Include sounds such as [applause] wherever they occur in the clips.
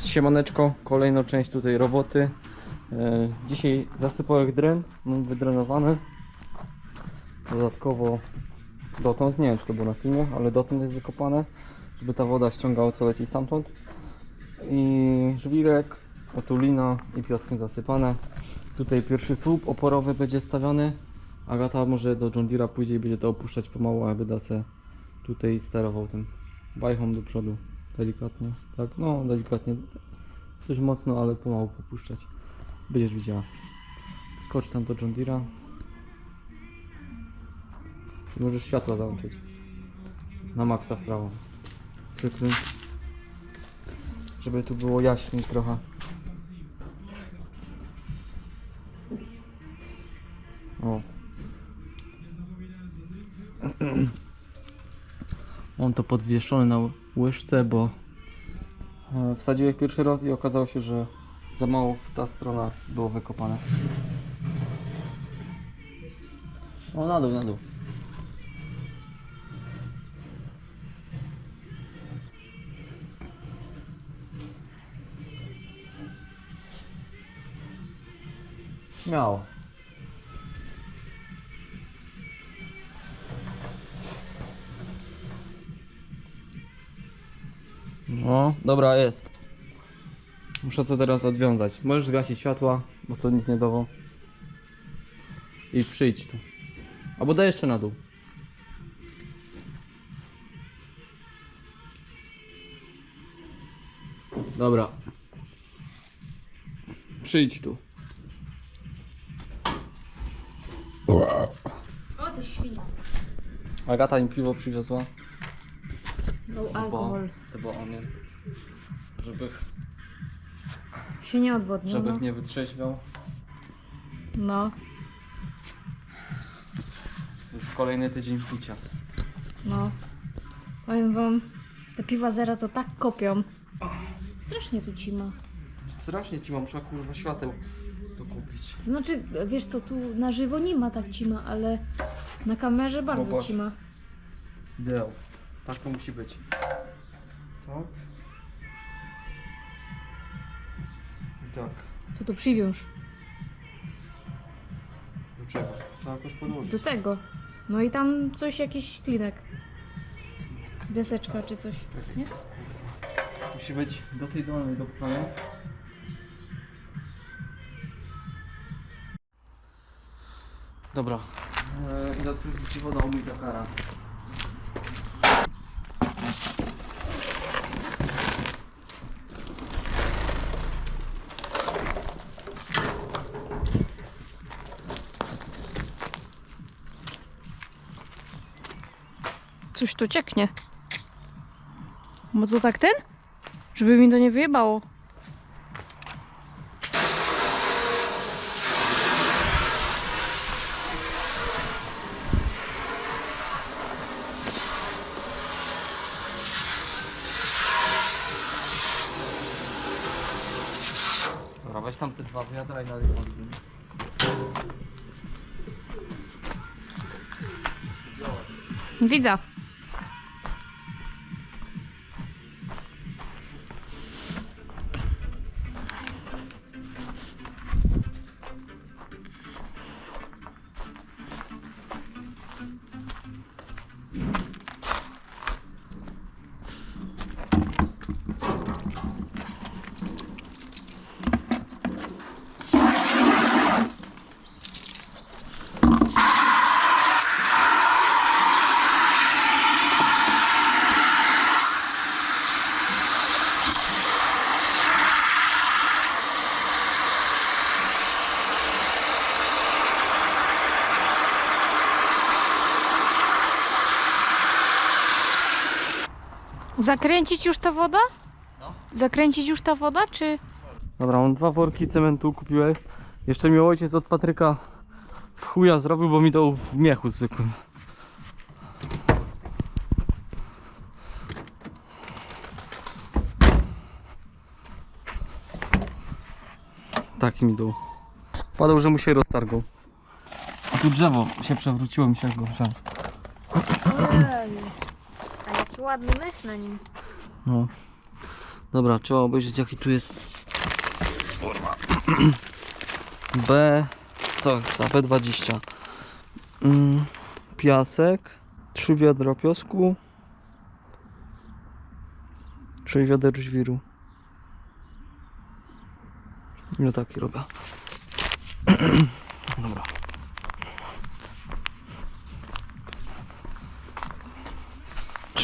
Siemaneczko, kolejna część tutaj roboty. E, Dzisiaj zasypałek dren, mam wydrenowany. Dodatkowo dotąd, nie wiem czy to było na filmie, ale dotąd jest wykopane, żeby ta woda ściągała co leci stamtąd. I żwirek, otulina i piaskiem zasypane. Tutaj pierwszy słup oporowy będzie stawiany. Agata może do John Deere'a pójdzie i będzie to opuszczać pomału, aby da se tutaj sterował tym bajchą do przodu. Delikatnie, tak? No, delikatnie. Coś mocno, ale pomału popuszczać. Będziesz widziała. Skocz tam do John Deere'a. Możesz światła załączyć. Na maksa w prawo. Przykryć. Żeby tu było jaśniej trochę. O. [clears throat] Mam to podwieszone na łyżce, bo e, wsadziłem pierwszy raz i okazało się, że za mało w ta strona było wykopane. O, na dół, na dół. No, dobra, jest. Muszę to teraz odwiązać. Możesz zgasić światła, bo to nic nie dało. I przyjdź tu. Albo daj jeszcze na dół. Dobra. Przyjdź tu. O, ty świnia. Agata mi piwo przywiozła. No Bo, alkohol. to było on? Żeby, Się nie odwodnił, żeby no. nie wytrzeźwiał. No, Już kolejny tydzień picia. no. Powiem wam, te piwa zera to tak kopią. Strasznie tu cima. Strasznie ci mam, trzeba kurwa świateł dokupić. To znaczy, wiesz co, tu na żywo nie ma tak cima, ale na kamerze bardzo Popatrz. cima. Ideał. Tak to musi być. Tak. I tak. To tu przywiąż. Do czego? Trzeba jakoś podłożyć. Do tego. No i tam coś, jakiś klinek. Deseczka czy coś, nie? Musi być do tej dolnej dopchane. Dobra. Eee, tu ci woda umyj kara. Coś tu cieknie. Bo to tak ten? Żeby mi to nie wyjebało. Dobra, weź tam te dwa wiadra i nalej wody. Widzę. Zakręcić już ta woda? No. Zakręcić już ta woda, czy... Dobra, mam dwa worki cementu kupiłem. Jeszcze mi ojciec od Patryka w chuja zrobił, bo mi dał w miechu zwykłym. Taki mi dał. Padał, że mu się roztargał. A tu drzewo się przewróciło, mi się go wziął. Ładny mech na nim. No. Dobra, trzeba obejrzeć jaki tu jest. Kurwa. [clears throat] B. Co za B20. Mm, piasek. Trzy wiadra piasku. Sześć wiader żwiru. No taki robię. [clears throat] Dobra.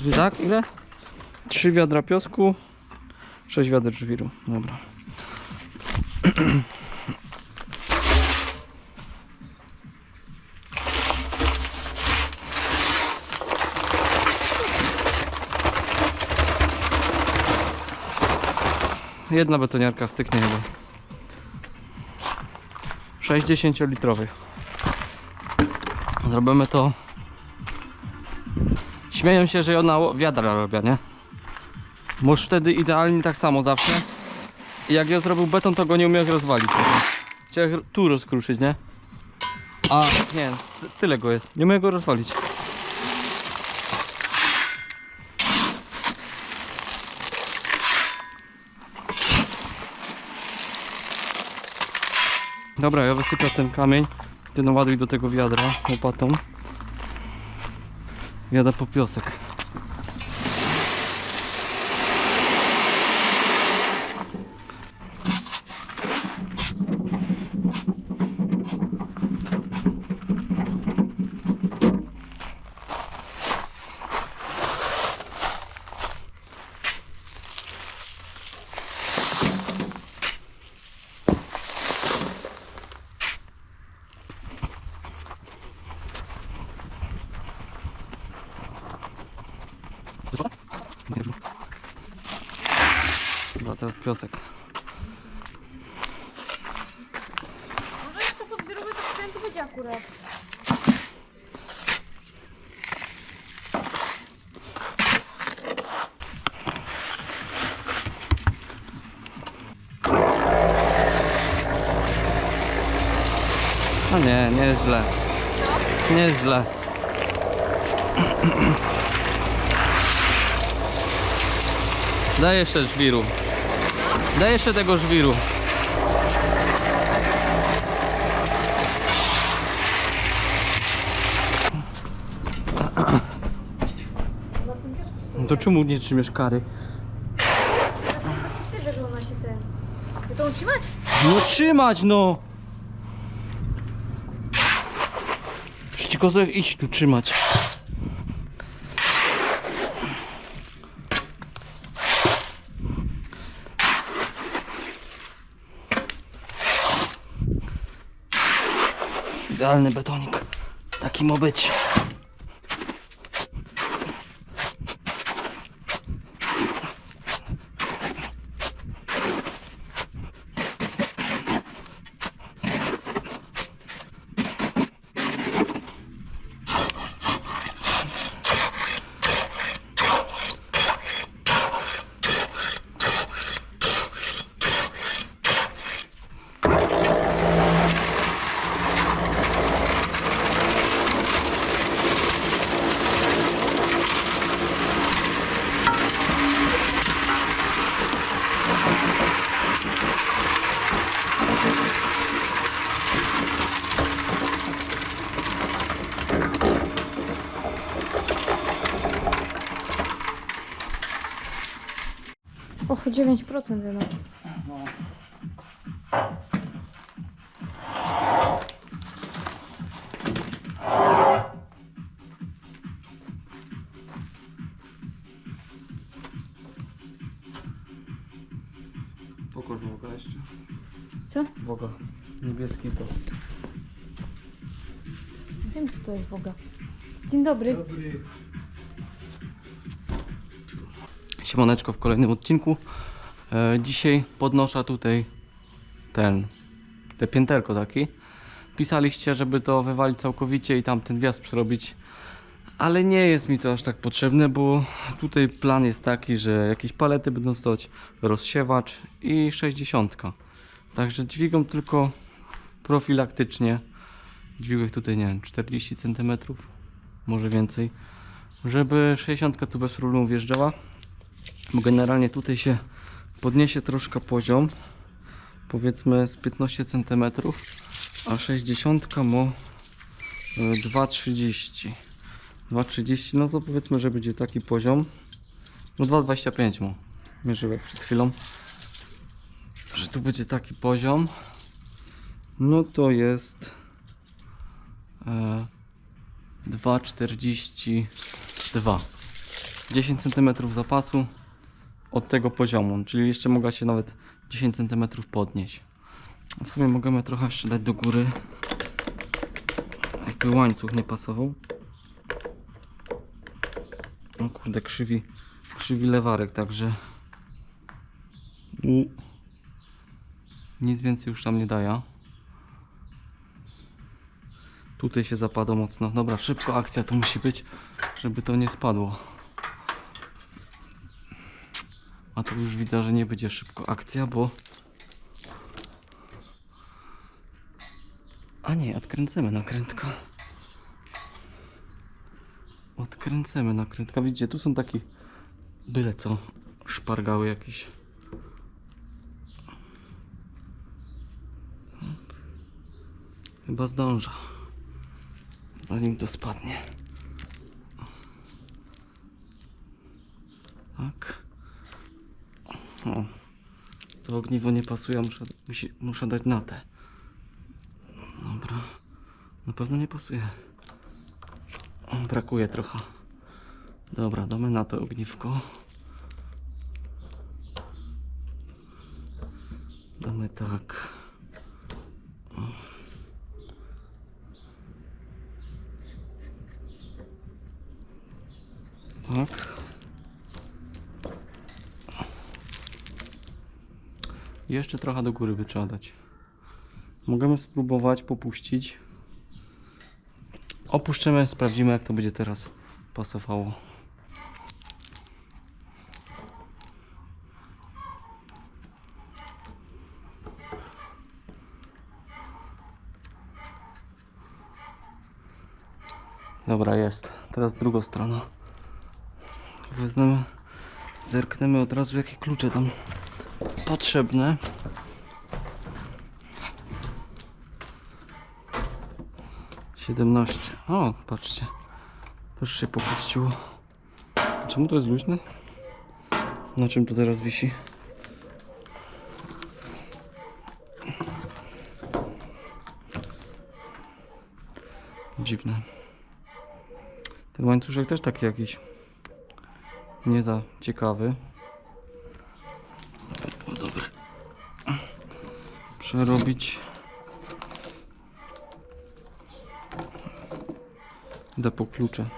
Czyli tak, ile? Trzy wiadra piasku, sześć wiader żwiru. Dobra. Jedna betoniarka styknie chyba. 60 litrowych. Zrobimy to. Śmieją się, że ona wiadra robię, nie? Może wtedy idealnie tak samo zawsze. I jak ja zrobił beton, to go nie umiem rozwalić. Chciałem tu rozkruszyć, nie? A nie, ty- tyle go jest. Nie umiem go rozwalić. Dobra, ja wysypię ten kamień. Ty naładuj do tego wiadra łopatą. Jadę po piosek. Dobra, teraz piosek. Może jak to podbiorowy, to ten to będzie akurat. A nie, nie jest źle. Nie jest źle. [clears throat] Daj jeszcze żwiru. Daj jeszcze tego żwiru. No to czemu nie trzymiesz kary? Ty wiesz, że ona się ten... To utrzymać? No trzymać no! Szczykozek idź tu trzymać. Idealny betonik. Taki ma być. 9% jednak. Pokaż woga jeszcze. Co? Woga. Niebieski to. Wiem, co to jest woga. Dzień dobry. Siemaneczko w kolejnym odcinku. E, dzisiaj podnoszę tutaj ten, te pięterko taki. Pisaliście, żeby to wywalić całkowicie i tam ten wjazd przerobić. Ale nie jest mi to aż tak potrzebne, bo tutaj plan jest taki, że jakieś palety będą stać, rozsiewacz i 60. Także dźwigam tylko profilaktycznie. Dźwigłych tutaj, nie wiem, 40 cm, może więcej. Żeby 60 tu bez problemu wjeżdżała. Bo generalnie tutaj się podniesie troszkę poziom, powiedzmy z 15 cm, a 60 ma e, 2,30 2,30 no to powiedzmy, że będzie taki poziom. No 2,25 mu mierzyłek przed chwilą. Że tu będzie taki poziom no to jest e, 2,42 10 cm zapasu od tego poziomu, czyli jeszcze mogła się nawet 10 cm podnieść. W sumie możemy trochę jeszcze dać do góry, jakby łańcuch nie pasował. No kurde, krzywi, krzywi lewarek, także nic więcej już tam nie daje. Tutaj się zapadło mocno. Dobra, szybko akcja to musi być, żeby to nie spadło. A tu już widzę, że nie będzie szybko akcja, bo... A nie, odkręcemy nakrętkę. Odkręcemy nakrętkę. Widzicie, tu są takie byle co szpargały jakieś. Chyba zdąża. Zanim to spadnie. Tak. O, to ogniwo nie pasuje, muszę, musi, muszę dać na te. Dobra, na pewno nie pasuje. Brakuje trochę. Dobra, damy na to ogniwko. Damy tak. Tak. Jeszcze trochę do góry by trzeba dać. Możemy spróbować popuścić. Opuszczymy, sprawdzimy jak to będzie teraz pasowało. Dobra, jest. Teraz drugą stronę. Wezmę, zerknemy od razu jakie klucze tam potrzebne. Siedemnaście. O, patrzcie. Już się popuściło. Czemu to jest luźne? Na czym to teraz wisi? Dziwne. Ten łańcuszek też taki jakiś nie za ciekawy. O, dobre. Przerobić. Idę po klucze.